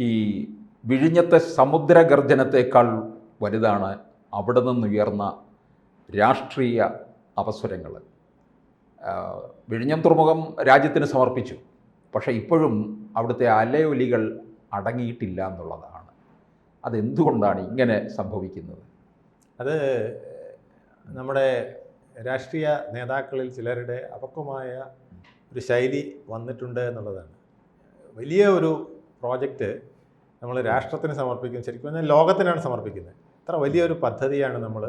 ഈ വിഴിഞ്ഞത്തെ സമുദ്രഗർജനത്തേക്കാൾ വലുതാണ് അവിടെ നിന്നുയർന്ന രാഷ്ട്രീയ അവസരങ്ങൾ. വിഴിഞ്ഞം തുറമുഖം രാജ്യത്തിന് സമർപ്പിച്ചു. പക്ഷേ ഇപ്പോഴും അവിടുത്തെ അലയൊലികൾ അടങ്ങിയിട്ടില്ല എന്നുള്ളതാണ്. അതെന്തുകൊണ്ടാണ് ഇങ്ങനെ സംഭവിക്കുന്നത്? അത് നമ്മുടെ രാഷ്ട്രീയ നേതാക്കളിൽ ചിലരുടെ അപക്വമായ ഒരു ശൈലി വന്നിട്ടുണ്ട് എന്നുള്ളതാണ്. വലിയ ഒരു പ്രോജക്റ്റ് നമ്മൾ രാഷ്ട്രത്തിന് സമർപ്പിക്കും ശരിക്കും പറഞ്ഞാൽ ലോകത്തിനാണ് സമർപ്പിക്കുന്നത്. അത്ര വലിയൊരു പദ്ധതിയാണ് നമ്മൾ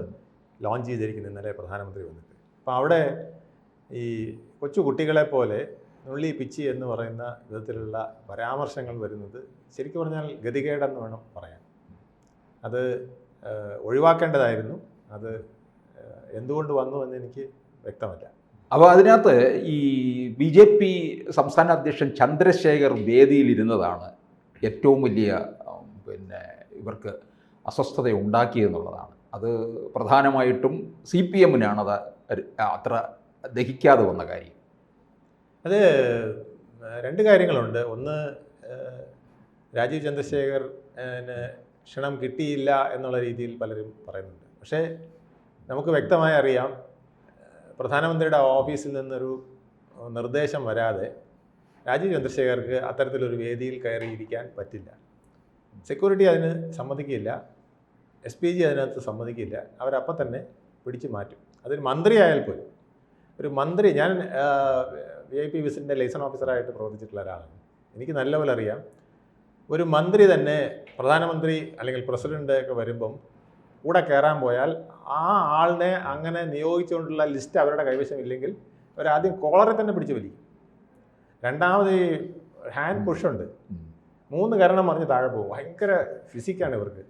ലോഞ്ച് ചെയ്തിരിക്കുന്നത് ഇന്നലെ പ്രധാനമന്ത്രി വന്നിട്ട്. അപ്പോൾ അവിടെ ഈ കൊച്ചു കുട്ടികളെ പോലെ നുള്ളി പിച്ചി എന്ന് പറയുന്ന വിധത്തിലുള്ള പരാമർശങ്ങൾ വരുന്നത് ശരിക്കും പറഞ്ഞാൽ ഗതികേടെന്ന് വേണം പറയാൻ. അത് ഒഴിവാക്കേണ്ടതായിരുന്നു. അത് എന്തുകൊണ്ട് വന്നു എന്ന് എനിക്ക് വ്യക്തമല്ല. അപ്പോൾ അതിനകത്ത് ഈ ബി ജെ പി സംസ്ഥാന അധ്യക്ഷൻ ചന്ദ്രശേഖർ വേദിയിലിരുന്നതാണ് ഏറ്റവും വലിയ പിന്നെ ഇവർക്ക് അസ്വസ്ഥത ഉണ്ടാക്കിയെന്നുള്ളതാണ് അത് പ്രധാനമായിട്ടും സി പി അത് അത്ര ദഹിക്കാതെ വന്ന കാര്യം. അത് രണ്ട് കാര്യങ്ങളുണ്ട്. ഒന്ന് രാജീവ് ചന്ദ്രശേഖർ ക്ഷണം കിട്ടിയില്ല എന്നുള്ള രീതിയിൽ പലരും പറയുന്നുണ്ട്. പക്ഷേ നമുക്ക് വ്യക്തമായി അറിയാം പ്രധാനമന്ത്രിയുടെ ഓഫീസിൽ നിന്നൊരു നിർദ്ദേശം വരാതെ രാജീവ് ചന്ദ്രശേഖർക്ക് അത്തരത്തിലൊരു വേദിയിൽ കയറിയിരിക്കാൻ പറ്റില്ല. സെക്യൂരിറ്റി അതിന് സമ്മതിക്കില്ല. എസ് പി ജി അതിനകത്ത് സമ്മതിക്കില്ല. അവരപ്പം തന്നെ പിടിച്ചു മാറ്റും. അതൊരു മന്ത്രിയായാൽ പോലും. ഒരു മന്ത്രി ഞാൻ വി ഐ പി വിസിറ്റിന്റെ ലൈസൺ ഓഫീസറായിട്ട് പ്രവർത്തിച്ചിട്ടുള്ള ഒരാളാണ്. എനിക്ക് നല്ലപോലെ അറിയാം. ഒരു മന്ത്രി തന്നെ പ്രധാനമന്ത്രി അല്ലെങ്കിൽ പ്രസിഡന്റ് ഒക്കെ വരുമ്പം കൂടെ കയറാൻ പോയാൽ ആ ആളിനെ അങ്ങനെ നിയോഗിച്ചുകൊണ്ടുള്ള ലിസ്റ്റ് അവരുടെ കൈവശം ഇല്ലെങ്കിൽ അവരാദ്യം കോളറെ തന്നെ പിടിച്ച് വലിക്കും. രണ്ടാമത് ഈ ഹാൻഡ് പുഷ് ഉണ്ട്. മൂന്ന് കരണം പറഞ്ഞ് താഴെ പോകും. ഭയങ്കര ഫിസിക്കാണ് ഇവർക്ക്.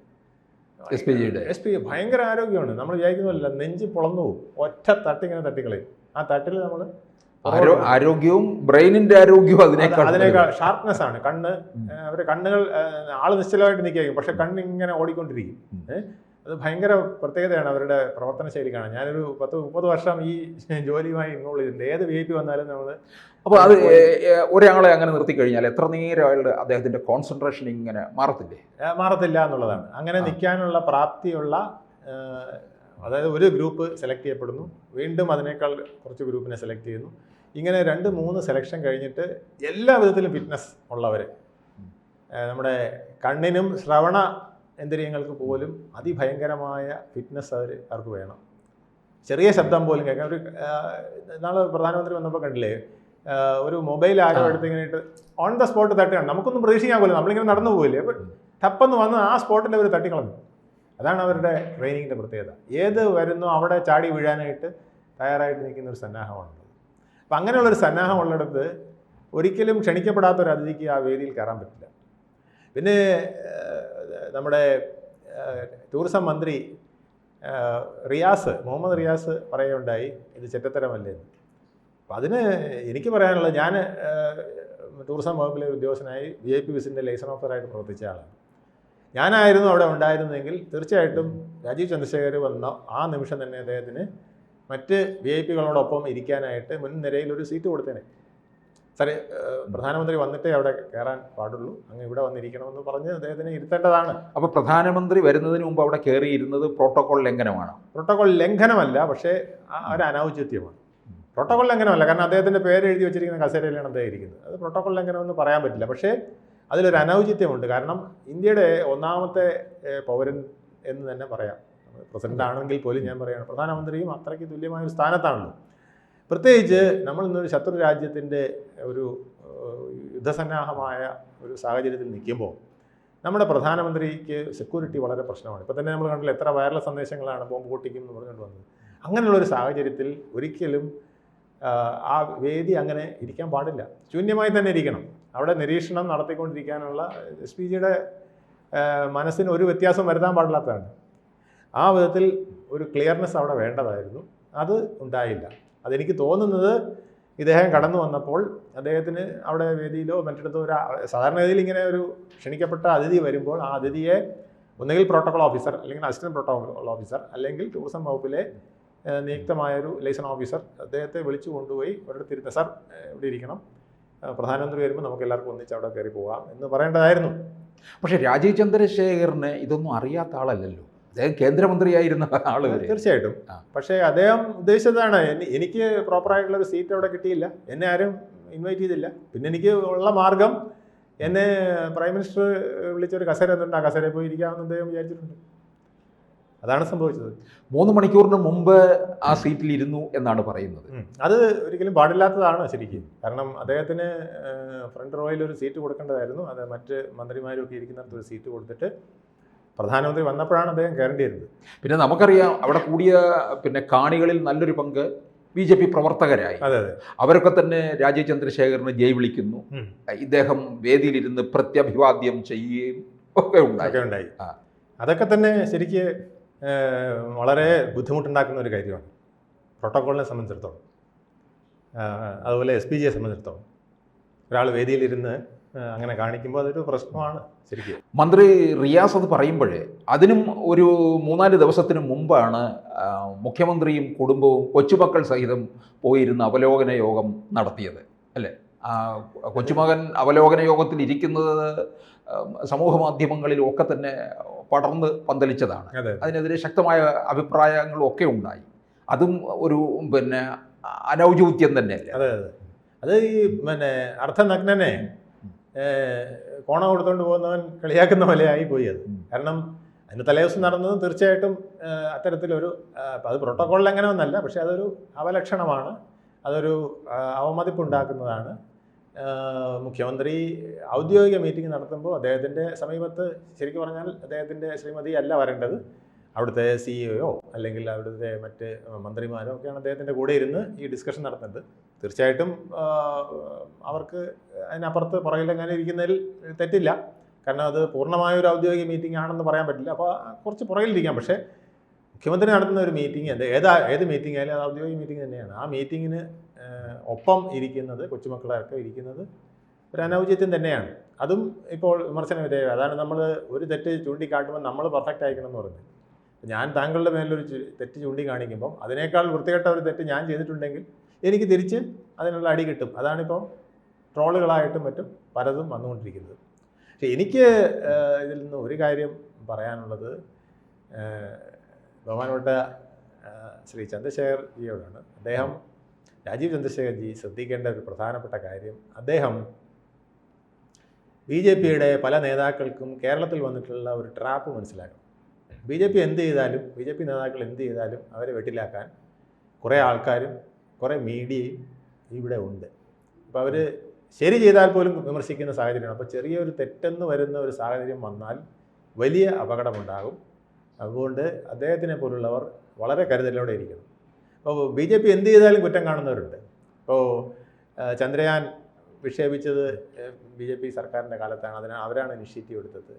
എസ് പി ജിയുടെ എസ് പി ഭയങ്കര ആരോഗ്യമാണ്. നമ്മൾ വിചാരിക്കുന്നില്ല നെഞ്ച് പൊളന്നു പോകും. ഒറ്റ തട്ടിങ്ങനെ തട്ടിക്കളയും. ആ തട്ടിൽ നമ്മൾ ആരോഗ്യവും ബ്രെയിനിന്റെ ആരോഗ്യവും അതിനേക്കാൾ അതിനേക്കാൾ ഷാർപ്നെസ് ആണ്. കണ്ണ് അവരുടെ കണ്ണുകൾ ആൾ നിശ്ചലമായിട്ട് നിൽക്കുകയായിരിക്കും പക്ഷെ കണ്ണ് ഇങ്ങനെ ഓടിക്കൊണ്ടിരിക്കും. അത് ഭയങ്കര പ്രത്യേകതയാണ് അവരുടെ പ്രവർത്തന ശൈലി കാണാൻ ഞാനൊരു പത്ത് മുപ്പത് വർഷം ഈ ജോലിയുമായി ഇൻവോൾവ് ചെയ്തിട്ടുണ്ട്. ഏത് വി ഐ പി വന്നാലും നമ്മൾ അപ്പോൾ അത് ഒരാളെ അങ്ങനെ നിർത്തി കഴിഞ്ഞാൽ എത്ര നേരം അയാളുടെ അദ്ദേഹത്തിന്റെ കോൺസെൻട്രേഷൻ ഇങ്ങനെ മാറത്തില്ലേ? മാറത്തില്ല എന്നുള്ളതാണ്. അങ്ങനെ നിൽക്കാനുള്ള പ്രാപ്തിയുള്ള അതായത് ഒരു ഗ്രൂപ്പ് സെലക്ട് ചെയ്യപ്പെടുന്നു. വീണ്ടും അതിനേക്കാൾ കുറച്ച് ഗ്രൂപ്പിനെ സെലക്ട് ചെയ്യുന്നു. ഇങ്ങനെ രണ്ട് മൂന്ന് സെലക്ഷൻ കഴിഞ്ഞിട്ട് എല്ലാ വിധത്തിലും ഫിറ്റ്നസ് ഉള്ളവർ നമ്മുടെ കണ്ണിനും ശ്രവണ ഇന്ദ്രിയങ്ങൾക്ക് പോലും അതിഭയങ്കരമായ ഫിറ്റ്നസ് അവർ അവർക്ക് വേണം. ചെറിയ ശബ്ദം പോലും കേൾക്കാം ഒരു നാളെ പ്രധാനമന്ത്രി വന്നപ്പോൾ കണ്ടില്ലേ ഒരു മൊബൈൽ ആരോ. എടുത്ത് ഇങ്ങനെ ഇട്ട് ഓൺ ദ സ്പോട്ട് തട്ടുകയാണ് നമുക്കൊന്നും പ്രതീക്ഷിക്കാൻ പോലും നമ്മളിങ്ങനെ നടന്നു പോകില്ലേ അപ്പോൾ ടപ്പെന്ന് വന്ന് ആ സ്പോട്ടിൽ അവർ തട്ടിക്കളഞ്ഞു. അതാണ് അവരുടെ ട്രെയിനിങ്ങിന്റെ പ്രത്യേകത. ഏത് വരുന്നോ അവിടെ ചാടി വീഴാനായിട്ട് തയ്യാറായിട്ട് നിൽക്കുന്ന ഒരു സന്നാഹമാണുള്ളത്. അപ്പം അങ്ങനെയുള്ളൊരു സന്നാഹം ഉള്ളിടത്ത് ഒരിക്കലും ക്ഷണിക്കപ്പെടാത്ത ഒരു അതിഥിക്ക് ആ വേദിയിൽ കയറാൻ പറ്റില്ല. പിന്നെ നമ്മുടെ ടൂറിസം മന്ത്രി റിയാസ് മുഹമ്മദ് റിയാസ് പറയുകയുണ്ടായി ഇത് ചെറ്റത്തരമല്ലേ? അപ്പം അതിന് എനിക്ക് പറയാനുള്ളത് ഞാൻ ടൂറിസം വകുപ്പിലെ ഉദ്യോഗസ്ഥനായി വി ഐ പി വിസിന്റെ ലൈസൺ ഓഫീസറായിട്ട് പ്രവർത്തിച്ച ആളാണ്. ഞാനായിരുന്നു അവിടെ ഉണ്ടായിരുന്നെങ്കിൽ തീർച്ചയായിട്ടും രാജീവ് ചന്ദ്രശേഖർ വന്ന ആ നിമിഷം തന്നെ അദ്ദേഹത്തിന് മറ്റ് വി ഐ പികളോടൊപ്പം ഇരിക്കാനായിട്ട് മുൻനിരയിൽ ഒരു സീറ്റ് കൊടുത്തേനെ. സാറേ പ്രധാനമന്ത്രി വന്നിട്ടേ അവിടെ കയറാൻ പാടുള്ളൂ. അങ്ങ് ഇവിടെ വന്നിരിക്കണമെന്ന് പറഞ്ഞ് അദ്ദേഹത്തിന് ഇരുത്തേണ്ടതാണ്. അപ്പോൾ പ്രധാനമന്ത്രി വരുന്നതിന് മുമ്പ് അവിടെ കയറിയിരുന്നത് പ്രോട്ടോകോൾ ലംഘനമാണ്. പ്രോട്ടോകോൾ ലംഘനമല്ല പക്ഷേ ആ ഒരു അനൗചിത്യമാണ്. പ്രോട്ടോകോൾ ലംഘനമല്ല കാരണം അദ്ദേഹത്തിന്റെ പേര് എഴുതി വെച്ചിരിക്കുന്ന കസേരയിലാണ് അദ്ദേഹം ഇരിക്കുന്നത്. അത് പ്രോട്ടോകോൾ ലംഘനമെന്ന് പറയാൻ പറ്റില്ല. പക്ഷേ അതിലൊരു അനൗചിത്യമുണ്ട്. കാരണം ഇന്ത്യയുടെ ഒന്നാമത്തെ പൗരൻ എന്ന് തന്നെ പറയാം. പ്രസിഡന്റ് ആണെങ്കിൽ പോലും ഞാൻ പറയുകയാണ് പ്രധാനമന്ത്രിയും അത്രയ്ക്ക് തുല്യമായ ഒരു സ്ഥാനത്താണല്ലോ. പ്രത്യേകിച്ച് നമ്മൾ ഇന്നൊരു ശത്രു രാജ്യത്തിന്റെ ഒരു യുദ്ധസന്നാഹമായ ഒരു സാഹചര്യത്തിൽ നിൽക്കുമ്പോൾ നമ്മുടെ പ്രധാനമന്ത്രിക്ക് സെക്യൂരിറ്റി വളരെ പ്രശ്നമാണ്. ഇപ്പോൾ തന്നെ നമ്മൾ കണ്ടില്ല എത്ര വയർലെസ് സന്ദേശങ്ങളാണ് ബോംബ് പൊട്ടിക്കും എന്ന് പറഞ്ഞുകൊണ്ട് വന്നത്. അങ്ങനെയുള്ള ഒരു സാഹചര്യത്തിൽ ഒരിക്കലും ആ വേദി അങ്ങനെ ഇരിക്കാൻ പാടില്ല. ശൂന്യമായി തന്നെ ഇരിക്കണം. അവിടെ നിരീക്ഷണം നടത്തിക്കൊണ്ടിരിക്കാനുള്ള എസ് പി ജിയുടെ മനസ്സിന് ഒരു വ്യത്യാസം വരുത്താൻ പാടില്ലാത്തതാണ്. ആ വിധത്തിൽ ഒരു ക്ലിയർനെസ് അവിടെ വേണ്ടതായിരുന്നു. അത് ഉണ്ടായില്ല. അതെനിക്ക് തോന്നുന്നത് ഇദ്ദേഹം കടന്നു വന്നപ്പോൾ അദ്ദേഹത്തിന് അവിടെ വേദിയിലോ മറ്റിടത്തോ ഒരു സാധാരണ സാധാരണഗതിയിൽ ഇങ്ങനെ ഒരു ക്ഷണിക്കപ്പെട്ട അതിഥി വരുമ്പോൾ ആ അതിഥിയെ ഒന്നുകിൽ പ്രോട്ടോകോൾ ഓഫീസർ അല്ലെങ്കിൽ അസിസ്റ്റന്റ് പ്രോട്ടോകോൾ ഓഫീസർ അല്ലെങ്കിൽ ടൂറിസം വകുപ്പിലെ നിയുക്തമായൊരു ലൈസൺ ഓഫീസർ അദ്ദേഹത്തെ വിളിച്ചു കൊണ്ടുപോയി ഒരിടത്ത് ഇരുത്ത സാർ ഇവിടെ ഇരിക്കണം. പ്രധാനമന്ത്രി വരുമ്പോൾ നമുക്ക് എല്ലാവർക്കും ഒന്നിച്ച് അവിടെ കയറി പോകാം എന്ന് പറയേണ്ടതായിരുന്നു. പക്ഷേ രാജീവ് ചന്ദ്രശേഖറിന് ഇതൊന്നും അറിയാത്ത ആളല്ലല്ലോ. അദ്ദേഹം കേന്ദ്രമന്ത്രിയായിരുന്ന ആൾ തീർച്ചയായിട്ടും. പക്ഷേ അദ്ദേഹം ഉദ്ദേശിച്ചതാണ് എനിക്ക് പ്രോപ്പറായിട്ടുള്ള ഒരു സീറ്റ് അവിടെ കിട്ടിയില്ല. എന്നെ ആരും ഇൻവൈറ്റ് ചെയ്തില്ല. പിന്നെ എനിക്ക് ഉള്ള മാർഗം എന്നെ പ്രൈം മിനിസ്റ്റർ വിളിച്ചൊരു കസേര എന്നിട്ട് ആ കസേരയിൽ പോയി ഇരിക്കാമെന്ന് അദ്ദേഹം വിചാരിച്ചിട്ടുണ്ട്. അതാണ് സംഭവിച്ചത്. മൂന്ന് മണിക്കൂറിന് മുമ്പ് ആ സീറ്റിൽ ഇരുന്നു എന്നാണ് പറയുന്നത്. അത് ഒരിക്കലും പാടില്ലാത്തതാണ് ശരിക്കും. കാരണം അദ്ദേഹത്തിന് ഫ്രണ്ട് റോയിൽ ഒരു സീറ്റ് കൊടുക്കേണ്ടതായിരുന്നു. അത് മറ്റ് മന്ത്രിമാരും ഒക്കെ ഇരിക്കുന്നിടത്ത് ഒരു സീറ്റ് കൊടുത്തിട്ട് പ്രധാനമന്ത്രി വന്നപ്പോഴാണ് അദ്ദേഹം കയറേണ്ടി വരുന്നത് പിന്നെ നമുക്കറിയാം അവിടെ കൂടിയ പിന്നെ കാണികളിൽ നല്ലൊരു പങ്ക് ബി ജെ പി പ്രവർത്തകരായി. അതെ അതെ. അവരൊക്കെ തന്നെ രാജീവ് ചന്ദ്രശേഖറിന് ജയ് വിളിക്കുന്നു. ഇദ്ദേഹം വേദിയിലിരുന്ന് പ്രത്യഭിവാദ്യം ചെയ്യുകയും ഒക്കെ ഉണ്ടായി. അതൊക്കെ തന്നെ ശരിക്ക് വളരെ ബുദ്ധിമുട്ടുണ്ടാക്കുന്ന ഒരു കാര്യമാണ്. പ്രോട്ടോക്കോളിനെ സംബന്ധിച്ചിടത്തോളം. അതുപോലെ എസ് പി ജിയെ സംബന്ധിച്ചിടത്തോളം. ഒരാൾ വേദിയിലിരുന്ന് അങ്ങനെ കാണിക്കുമ്പോൾ അതൊരു പ്രശ്നമാണ് ശരിക്കും. മന്ത്രി റിയാസ് അത് പറയുമ്പോഴേ അതിനും ഒരു മൂന്നാൽ ദിവസത്തിന് മുമ്പാണ് മുഖ്യമന്ത്രിയും കുടുംബവും കൊച്ചുമക്കൾ സഹിതം പോയിരുന്ന അവലോകന യോഗം നടത്തിയത് അല്ലേ? കൊച്ചുമകൻ അവലോകന യോഗത്തിൽ ഇരിക്കുന്നത് സമൂഹ മാധ്യമങ്ങളിലും ഒക്കെ തന്നെ പടർന്ന് പന്തലിച്ചതാണ്. അതിനെതിരെ ശക്തമായ അഭിപ്രായങ്ങളും ഒക്കെ ഉണ്ടായി. അതും ഒരു പിന്നെ അനൗചിത്യം തന്നെയല്ലേ? അതെ അതെ. അത് ഈ പിന്നെ അർത്ഥനഗ്നനെ കോണ കൊടുത്തോണ്ട് പോകുന്നവൻ കളിയാക്കുന്ന പോലെയായി പോയി അത്. കാരണം അതിന് തലേദിവസം നടന്നത് തീർച്ചയായിട്ടും അത്തരത്തിലൊരു അത് പ്രോട്ടോക്കോളിൽ അങ്ങനെ ഒന്നല്ല പക്ഷേ അതൊരു അവലക്ഷണമാണ്. അതൊരു അവമതിപ്പുണ്ടാക്കുന്നതാണ്. മുഖ്യമന്ത്രി ഔദ്യോഗിക മീറ്റിംഗ് നടത്തുമ്പോൾ അദ്ദേഹത്തിന്റെ സമീപത്ത് ശരിക്കും പറഞ്ഞാൽ അദ്ദേഹത്തിന്റെ ശ്രീമതി അല്ല വരേണ്ടത്. അവിടുത്തെ സിഇഒയോ അല്ലെങ്കിൽ അവിടുത്തെ മറ്റ് മന്ത്രിമാരോ ഒക്കെയാണ് അദ്ദേഹത്തിന്റെ കൂടെ ഇരുന്ന് ഈ ഡിസ്കഷൻ നടത്തുന്നത്. തീർച്ചയായിട്ടും അവർക്ക് അതിനപ്പുറത്ത് പുറകിലെങ്ങനെ ഇരിക്കുന്നതിൽ തെറ്റില്ല. കാരണം അത് പൂർണമായ ഒരു ഔദ്യോഗിക മീറ്റിംഗ് ആണെന്ന് പറയാൻ പറ്റില്ല. അപ്പോൾ കുറച്ച് പുറകിലിരിക്കാം പക്ഷേ മുഖ്യമന്ത്രി നടത്തുന്ന ഒരു മീറ്റിംഗ് എന്ത് ഏതാ ഏത് മീറ്റിംഗ് ആയാലും അത് ഔദ്യോഗിക മീറ്റിംഗ് തന്നെയാണ്. ആ മീറ്റിങ്ങിന് ഒപ്പം ഇരിക്കുന്നത് കൊച്ചുമക്കളൊക്കെ ഇരിക്കുന്നത് ഒരു അനൗചിത്യം തന്നെയാണ്. അതും ഇപ്പോൾ വിമർശന വിധേയം അതാണ് നമ്മൾ ഒരു തെറ്റ് ചൂണ്ടിക്കാട്ടുമ്പോൾ നമ്മൾ പെർഫെക്റ്റ് ആയിരിക്കണം എന്ന് പറയുന്നത്. ഞാൻ താങ്കളുടെ മേലൊരു തെറ്റ് ചൂണ്ടിക്കാണിക്കുമ്പം അതിനേക്കാൾ വൃത്തികെട്ട ഒരു തെറ്റ് ഞാൻ ചെയ്തിട്ടുണ്ടെങ്കിൽ എനിക്ക് തിരിച്ച് അതിനുള്ള അടി കിട്ടും. അതാണിപ്പോൾ ട്രോളുകളായിട്ടും മറ്റും പലതും വന്നുകൊണ്ടിരിക്കുന്നത്. എനിക്ക് ഇതിൽ നിന്ന് ഒരു കാര്യം പറയാനുള്ളത് ബഹുമാനപ്പെട്ട ശ്രീ ചന്ദ്രശേഖർ ജിയോടാണ്. അദ്ദേഹം രാജീവ് ചന്ദ്രശേഖർ ജി ശ്രദ്ധിക്കേണ്ട ഒരു പ്രധാനപ്പെട്ട കാര്യം അദ്ദേഹം ബി ജെ പിയുടെ പല നേതാക്കൾക്കും കേരളത്തിൽ വന്നിട്ടുള്ള ഒരു ട്രാപ്പ് മനസ്സിലാക്കണം. ബി ജെ പി എന്ത് ചെയ്താലും ബി ജെ പി നേതാക്കൾ എന്ത് ചെയ്താലും അവരെ വെട്ടിലാക്കാൻ കുറേ ആൾക്കാരും കുറേ മീഡിയയും ഇവിടെ ഉണ്ട്. അപ്പോൾ അവർ ശരി ചെയ്താൽ പോലും വിമർശിക്കുന്ന സാഹചര്യമാണ്. അപ്പോൾ ചെറിയൊരു തെറ്റെന്ന് വരുന്ന ഒരു സാഹചര്യം വന്നാൽ വലിയ അപകടമുണ്ടാകും. അതുകൊണ്ട് അദ്ദേഹത്തിനെ പോലുള്ളവർ വളരെ കരുതലോടെ ഇരിക്കണം. അപ്പോൾ ബി ജെ പി എന്ത് ചെയ്താലും കുറ്റം കാണുന്നവരുണ്ട്. ഇപ്പോൾ ചന്ദ്രയാൻ വിക്ഷേപിച്ചത് ബി ജെ പി സർക്കാരിന്റെ കാലത്താണ്. അതിന് അവരാണ് ഇനിഷ്യേറ്റീവ് എടുത്തത്?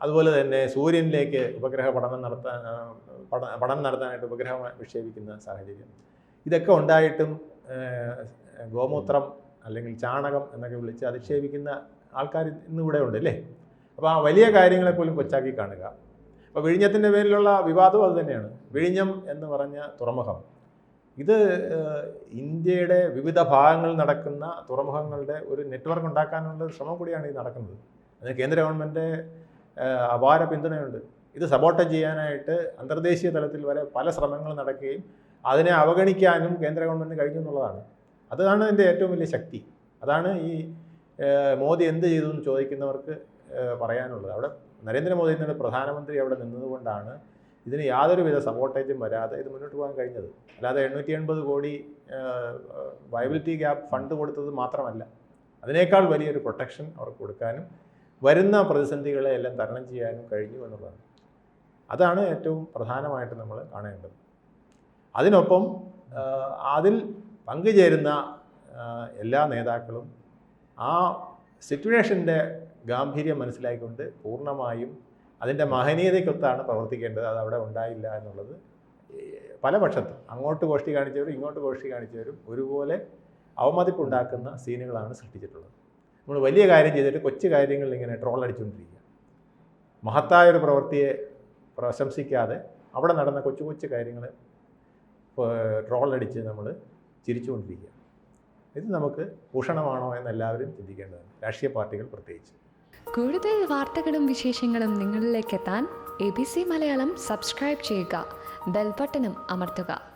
അതുപോലെ തന്നെ സൂര്യനിലേക്ക് ഉപഗ്രഹ പഠനം നടത്താൻ പഠനം നടത്താനായിട്ട് ഉപഗ്രഹം വിക്ഷേപിക്കുന്ന സാഹചര്യം. ഇതൊക്കെ ഉണ്ടായിട്ടും ഗോമൂത്രം അല്ലെങ്കിൽ ചാണകം എന്നൊക്കെ വിളിച്ച് അധിക്ഷേപിക്കുന്ന ആൾക്കാർ ഇന്നിവിടെ ഉണ്ട് അല്ലേ? അപ്പോൾ ആ വലിയ കാര്യങ്ങളെ പോലും കൊച്ചാക്കി കാണുക. അപ്പോൾ വിഴിഞ്ഞത്തിന്റെ പേരിലുള്ള വിവാദവും അത് തന്നെയാണ്. വിഴിഞ്ഞം എന്ന് പറഞ്ഞ തുറമുഖം. ഇത് ഇന്ത്യയുടെ വിവിധ ഭാഗങ്ങളിൽ നടക്കുന്ന തുറമുഖങ്ങളുടെ ഒരു നെറ്റ്വർക്ക് ഉണ്ടാക്കാനുള്ള ശ്രമം കൂടിയാണ് ഇത് നടക്കുന്നത്. അതിന് കേന്ദ്ര ഗവൺമെന്റ് അപാര പിന്തുണയുണ്ട്. ഇത് സപ്പോർട്ട് ചെയ്യാനായിട്ട് അന്തർദേശീയ തലത്തിൽ വരെ പല ശ്രമങ്ങൾ നടക്കുകയും അതിനെ അവഗണിക്കാനും കേന്ദ്ര ഗവൺമെന്റ് കഴിഞ്ഞു എന്നുള്ളതാണ്. അതാണ് എന്റെ ഏറ്റവും വലിയ ശക്തി. അതാണ് ഈ മോദി എന്ത് ചെയ്തു എന്ന് ചോദിക്കുന്നവർക്ക് പറയാനുള്ളത്. അവിടെ നരേന്ദ്രമോദി എന്നൊരു പ്രധാനമന്ത്രി അവിടെ നിന്നതുകൊണ്ടാണ് ഇതിന് യാതൊരുവിധ സപ്പോർട്ടേജും വരാതെ ഇത് മുന്നോട്ട് പോകാൻ കഴിഞ്ഞത്. അല്ലാതെ എണ്ണൂറ്റി എൺപത് കോടി വയബിലിറ്റി ഗ്യാപ്പ് ഫണ്ട് കൊടുത്തത് മാത്രമല്ല അതിനേക്കാൾ വലിയൊരു പ്രൊട്ടക്ഷൻ അവർക്ക് കൊടുക്കാനും വരുന്ന പ്രതിസന്ധികളെ എല്ലാം തരണം ചെയ്യാനും കഴിഞ്ഞു എന്നുള്ളതാണ്. അതാണ് ഏറ്റവും പ്രധാനമായിട്ട് നമ്മൾ കാണേണ്ടത്. അതിനൊപ്പം അതിൽ പങ്കുചേരുന്ന എല്ലാ നേതാക്കളും ആ സിറ്റുവേഷന്റെ ഗാംഭീര്യം മനസ്സിലാക്കിക്കൊണ്ട് പൂർണമായും അതിന്റെ മഹനീയതയ്ക്കൊത്താണ് പ്രവർത്തിക്കേണ്ടത്. അത് അവിടെ ഉണ്ടായില്ല എന്നുള്ളത് പല പക്ഷത്തും. അങ്ങോട്ട് ഗോഷ്ഠി കാണിച്ചവരും ഇങ്ങോട്ട് ഗോഷ്ഠി കാണിച്ചവരും ഒരുപോലെ അവമതിപ്പുണ്ടാക്കുന്ന സീനുകളാണ് സൃഷ്ടിച്ചിട്ടുള്ളത്. നമ്മൾ വലിയ കാര്യം ചെയ്തിട്ട് കൊച്ചു കാര്യങ്ങളിൽ ഇങ്ങനെ ട്രോൾ അടിച്ചുകൊണ്ടിരിക്കുക. മഹത്തായ ഒരു പ്രവൃത്തിയെ പ്രശംസിക്കാതെ അവിടെ നടന്ന കൊച്ചു കൊച്ചു കാര്യങ്ങൾ ട്രോൾ അടിച്ച് നമ്മൾ ചിരിച്ചുകൊണ്ടിരിക്കുക. ഇത് നമുക്ക് ഭൂഷണമാണോ എന്ന് എല്ലാവരും ചിന്തിക്കേണ്ടതാണ്. രാഷ്ട്രീയ പാർട്ടികൾ പ്രത്യേകിച്ച്. കൂടുതൽ വാർത്തകളും വിശേഷങ്ങളും നിങ്ങളിലേക്ക് എത്താൻ A B C Malayalam subscribe ചെയ്യുക. ബെൽബട്ടനും അമർത്തുക.